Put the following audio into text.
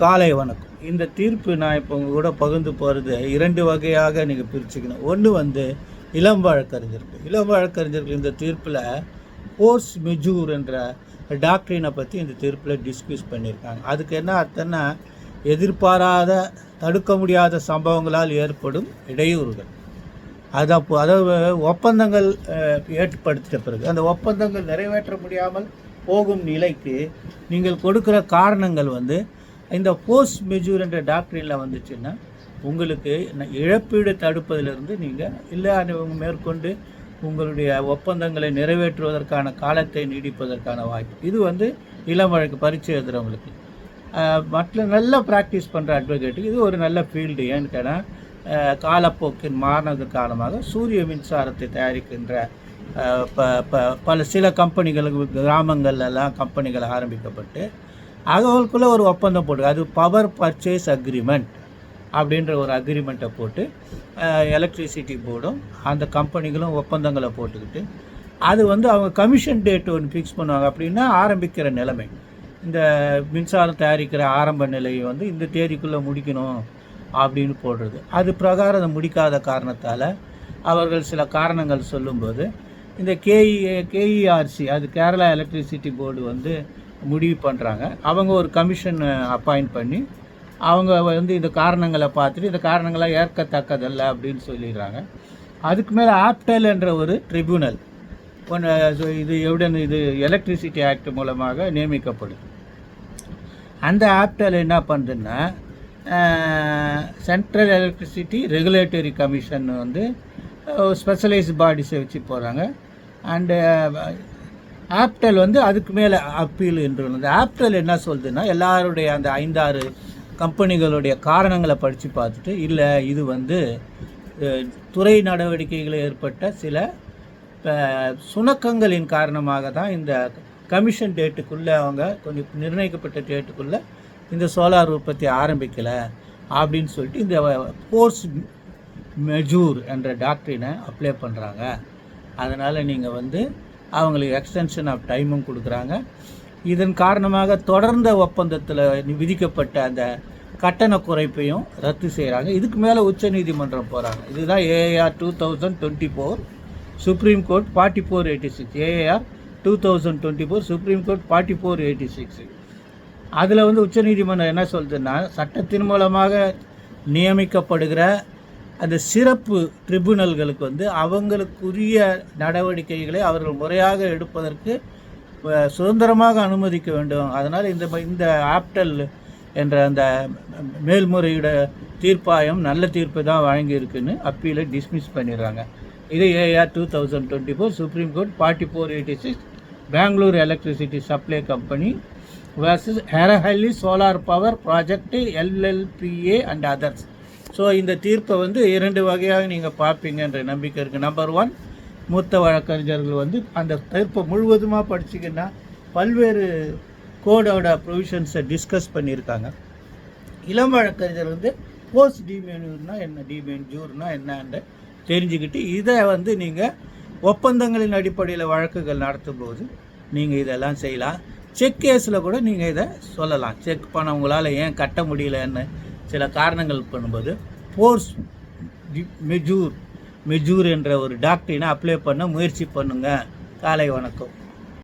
காலை வணக்கம். இந்த தீர்ப்பு நான் இப்போ உங்கள் கூட பகிர்ந்து போகிறது இரண்டு வகையாக நீங்கள் பிரிச்சுக்கணும். ஒன்று வந்து இளம் வழக்கறிஞர்கள். இளம் வழக்கறிஞர்கள் இந்த தீர்ப்பில் போர்ஸ் மெஜூர் என்ற டாக்டரினை பற்றி இந்த தீர்ப்பில் டிஸ்கஸ் பண்ணியிருக்காங்க. அதுக்கு என்ன அர்த்தம்னா எதிர்பாராத தடுக்க முடியாத சம்பவங்களால் ஏற்படும் இடையூறுகள். அதை அப்போ அதாவது ஒப்பந்தங்கள் ஏற்படுத்திட்ட பிறகு அந்த ஒப்பந்தங்கள் நிறைவேற்ற முடியாமல் போகும் நிலைக்கு நீங்கள் கொடுக்குற காரணங்கள் வந்து இந்த போஸ்ட் மெஜூர் என்ற டாக்டரில் வந்துச்சுன்னா உங்களுக்கு இழப்பீடு தடுப்பதிலிருந்து நீங்கள் இல்லை மேற்கொண்டு உங்களுடைய ஒப்பந்தங்களை நிறைவேற்றுவதற்கான காலத்தை நீடிப்பதற்கான வாய்ப்பு. இது வந்து இளம் வழக்கு பரீட்சை எழுதுகிறவங்களுக்கு மற்ற நல்ல ப்ராக்டிஸ் பண்ணுற அட்வொகேட்டுக்கு இது ஒரு நல்ல ஃபீல்டு ஏன்னு கேட்டால் காலப்போக்கின் மாறினது காரணமாக சூரிய மின்சாரத்தை தயாரிக்கின்ற ப- ப- பல சில கம்பெனிகளுக்கு கிராமங்கள்லாம் கம்பெனிகள் ஆரம்பிக்கப்பட்டு அவங்களுக்குள்ள ஒரு ஒப்பந்தம் போட்டு அது பவர் பர்ச்சேஸ் அக்ரிமெண்ட் அப்படின்ற ஒரு அக்ரிமெண்ட்டை போட்டு எலக்ட்ரிசிட்டி போர்டும் அந்த கம்பெனிகளும் ஒப்பந்தங்களை போட்டுக்கிட்டு அது வந்து அவங்க கமிஷன் டேட் ஒன்று ஃபிக்ஸ் பண்ணுவாங்க. அப்படின்னா ஆரம்பிக்கிற நிலைமை. இந்த மின்சாரம் தயாரிக்கிற ஆரம்ப நிலையை வந்து இந்த தேதிக்குள்ளே முடிக்கணும் அப்படின்னு போடுறது. அது பிரகாரம் அதை முடிக்காத காரணத்தால் அவர்கள் சில காரணங்கள் சொல்லும்போது இந்த கேஇ கேஇஆர்சி அது கேரளா எலக்ட்ரிசிட்டி போர்டு வந்து முடிவு பண்ணுறாங்க அவங்க ஒரு கமிஷன் அப்பாயிண்ட் பண்ணி அவங்க வந்து இந்த காரணங்களை பார்த்துட்டு இந்த காரணங்களை ஏற்கத்தக்கதல்ல அப்படின்னு சொல்லிடுறாங்க. அதுக்கு மேலே ஆப்டல் என்ற ஒரு ட்ரிபியூனல் ஒன்று இது எவிடன் இது எலக்ட்ரிசிட்டி ஆக்ட் மூலமாக நியமிக்கப்படுது. அந்த ஆப்டல் என்ன பண்ணுதுன்னா சென்ட்ரல் எலக்ட்ரிசிட்டி ரெகுலேட்டரி கமிஷன் வந்து ஸ்பெஷலைஸ்ட் பாடிஸை வச்சு போகிறாங்க அண்டு ஆப்டல் வந்து அதுக்கு மேலே அப்பீல் என்று அந்த ஆப்டல் என்ன சொல்லுதுன்னா எல்லாருடைய அந்த ஐந்தாறு கம்பெனிகளுடைய காரணங்களை படித்து பார்த்துட்டு இல்லை இது வந்து துறை நடவடிக்கைகளில் ஏற்பட்ட சில சுணக்கங்களின் காரணமாக தான் இந்த கமிஷன் டேட்டுக்குள்ளே அவங்க கொஞ்சம் நிர்ணயிக்கப்பட்ட டேட்டுக்குள்ளே இந்த சோலார் உற்பத்தி ஆரம்பிக்கலை அப்படின்னு சொல்லிட்டு இந்த ஃபோர்ஸ் மெஜூர் என்ற டாக்டரினை அப்ளை பண்ணுறாங்க அதனால் நீங்கள் வந்து அவங்களுக்கு எக்ஸ்டென்ஷன் ஆஃப் டைமும் கொடுக்குறாங்க. இதன் காரணமாக தொடர்ந்த ஒப்பந்தத்தில் விதிக்கப்பட்ட அந்த கட்டண குறைப்பையும் ரத்து செய்கிறாங்க இதுக்கு மேலே உச்சநீதிமன்றம் போகிறாங்க இதுதான் AIR two thousand twenty four supreme court forty four eighty six AIR two thousand twenty four supreme court forty four eighty six அதில் வந்து உச்சநீதிமன்றம் என்ன சொல்லுதுன்னா சட்டத்தின் மூலமாக நியமிக்கப்படுகிற அந்த சிறப்பு ட்ரிபுனல்களுக்கு வந்து அவங்களுக்குரிய நடவடிக்கைகளை அவர்கள் முறையாக எடுப்பதற்கு சுதந்திரமாக அனுமதிக்க வேண்டும். அதனால் இந்த இந்த ஆப்டல் என்ற அந்த மேல்முறையோட தீர்ப்பாயம் நல்ல தீர்ப்பு தான் வழங்கியிருக்குன்னு அப்பீலை டிஸ்மிஸ் பண்ணிடுறாங்க. இது AIR two thousand twenty four supreme court forty four eighty six Bangalore electricity supply company versus Herahalli solar power project LLP and others so இந்த தீர்ப்பை வந்து இரண்டு வகையாக நீங்கள் பார்ப்பீங்கன்ற நம்பிக்கை இருக்குது நம்பர் ஒன் மூத்த வழக்கறிஞர்கள் வந்து அந்த தீர்ப்பை முழுவதுமாக படிச்சிங்கன்னா பல்வேறு கோடோட ப்ரொவிஷன்ஸை டிஸ்கஸ் பண்ணியிருக்காங்க. இளம் வழக்கறிஞர் வந்து போஸ்ட் டிமென்யூர்னா என்ன டிமென்ஜூர்னா என்னன்னு தெரிஞ்சுக்கிட்டு இதை வந்து நீங்கள் ஒப்பந்தங்களின் அடிப்படையில் வழக்குகள் நடத்தும் போது நீங்கள் இதெல்லாம் செய்யலாம். செக் கேஸில் கூட நீங்கள் இதை சொல்லலாம். செக் பணம் உங்களால் ஏன் கட்ட முடியலன்னு சில காரணங்கள் பண்ணும்போது ஃபோர்ஸ் மெஜூர் மெஜூர் என்ற ஒரு டாக்டரினை அப்ளை பண்ண முயற்சி பண்ணுங்கள் காலை வணக்கம்.